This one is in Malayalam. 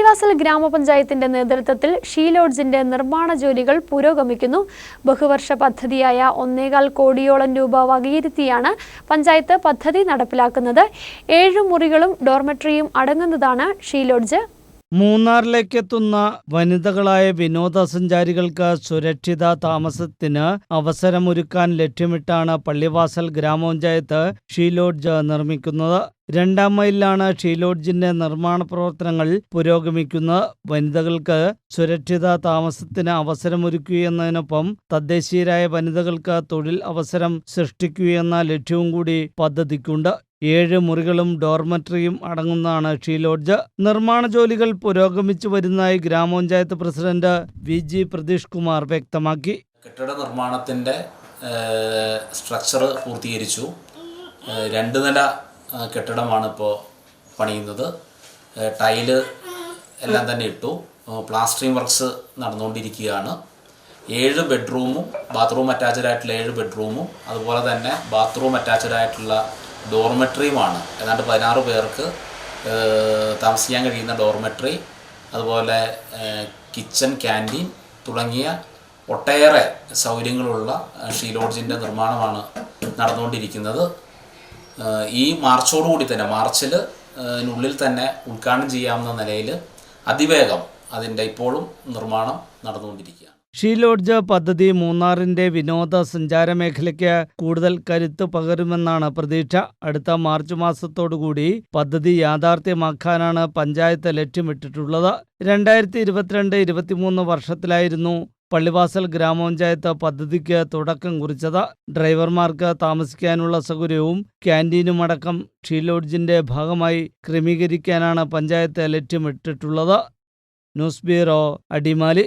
പള്ളിവാസൽ ഗ്രാമപഞ്ചായത്തിന്റെ നേതൃത്വത്തിൽ ഷീ ലോഡ്ജിന്റെ നിർമ്മാണ ജോലികൾ പുരോഗമിക്കുന്നു. ബഹുവർഷ പദ്ധതിയായ ഒന്നേകാൽ കോടിയോളം രൂപ വകയിരുത്തിയാണ് പഞ്ചായത്ത് പദ്ധതി നടപ്പിലാക്കുന്നത്. ഏഴ് മുറികളും ഡോർമെട്രിയും അടങ്ങുന്നതാണ് ഷീ ലോഡ്ജ് മൂന്നാറിലേക്കെത്തുന്ന വനിതകളായ വിനോദസഞ്ചാരികൾക്ക് സുരക്ഷിത താമസത്തിന് അവസരമൊരുക്കാൻ ലക്ഷ്യമിട്ടാണ് പള്ളിവാസൽ ഗ്രാമപഞ്ചായത്ത് ഷീലോഡ്ജ് നിർമ്മിക്കുന്നത്. രണ്ടാം മൈലിലാണ് ഷീലോഡ്ജിന്റെ നിർമ്മാണ പ്രവർത്തനങ്ങൾ പുരോഗമിക്കുന്നത്. വനിതകൾക്ക് സുരക്ഷിത താമസത്തിന് അവസരമൊരുക്കുകയെന്നതിനൊപ്പം തദ്ദേശീയരായ വനിതകൾക്ക് തൊഴിൽ അവസരം സൃഷ്ടിക്കുകയെന്ന ലക്ഷ്യവും കൂടി പദ്ധതിക്കുണ്ട്. ഏഴ് മുറികളും ഡോർമറ്ററിയും അടങ്ങുന്നതാണ് ഷീ ലോഡ്ജ് നിർമ്മാണ ജോലികൾ പുരോഗമിച്ചു വരുന്നതായി ഗ്രാമപഞ്ചായത്ത് president V G Pratheesh Kumar വ്യക്തമാക്കി. കെട്ടിട നിർമ്മാണത്തിന്റെ സ്ട്രക്ചർ പൂർത്തീകരിച്ചു. രണ്ട് നില കെട്ടിടമാണ് ഇപ്പോൾ പണിയുന്നത്. ടൈൽ എല്ലാം തന്നെ ഇട്ടു. പ്ലാസ്റ്ററിംഗ് വർക്ക്സ് നടന്നുകൊണ്ടിരിക്കുകയാണ്. ഏഴ് ബെഡ്റൂമും ബാത്റൂം അറ്റാച്ച്ഡ് ആയിട്ടുള്ള ഏഴ് ബെഡ്റൂമും അതുപോലെ തന്നെ ബാത്റൂം അറ്റാച്ച്ഡ് ആയിട്ടുള്ള ഡോർമെട്രിയുമാണ്. ഏതാണ്ട് പതിനാറ് പേർക്ക് താമസിക്കാൻ കഴിയുന്ന ഡോർമെട്രി അതുപോലെ കിച്ചൺ ക്യാന്റീൻ തുടങ്ങിയ ഒട്ടേറെ സൗകര്യങ്ങളുള്ള ഷീലോഡ്ജിന്റെ നിർമ്മാണമാണ് നടന്നുകൊണ്ടിരിക്കുന്നത്. ഈ മാർച്ചോടുകൂടി തന്നെ മാർച്ചിൽ ഉള്ളിൽ തന്നെ ഉദ്ഘാടനം ചെയ്യാവുന്ന നിലയിൽ അതിവേഗം അതിന്റെ ഇപ്പോഴും നിർമ്മാണം നടന്നുകൊണ്ടിരിക്കുകയാണ്. ഷീ ലോഡ്ജ് പദ്ധതി മൂന്നാറിന്റെ വിനോദസഞ്ചാര മേഖലയ്ക്ക് കൂടുതൽ കരുത്ത് പകരുമെന്നാണ് പ്രതീക്ഷ. അടുത്ത മാർച്ച് മാസത്തോടുകൂടി പദ്ധതി യാഥാർത്ഥ്യമാക്കാനാണ് പഞ്ചായത്ത് ലക്ഷ്യമിട്ടിട്ടുള്ളത്. രണ്ടായിരത്തി ഇരുപത്തിരണ്ട് ഇരുപത്തിമൂന്ന് വർഷത്തിലായിരുന്നു പള്ളിവാസൽ ഗ്രാമപഞ്ചായത്ത് പദ്ധതിക്ക് തുടക്കം കുറിച്ചത്. ഡ്രൈവർമാർക്ക് താമസിക്കാനുള്ള സൗകര്യവും ക്യാന്റീനുമടക്കം ഷീലോഡ്ജിന്റെ ഭാഗമായി ക്രമീകരിക്കാനാണ് പഞ്ചായത്ത് ലക്ഷ്യമിട്ടിട്ടുള്ളത്. News bureau Adimali.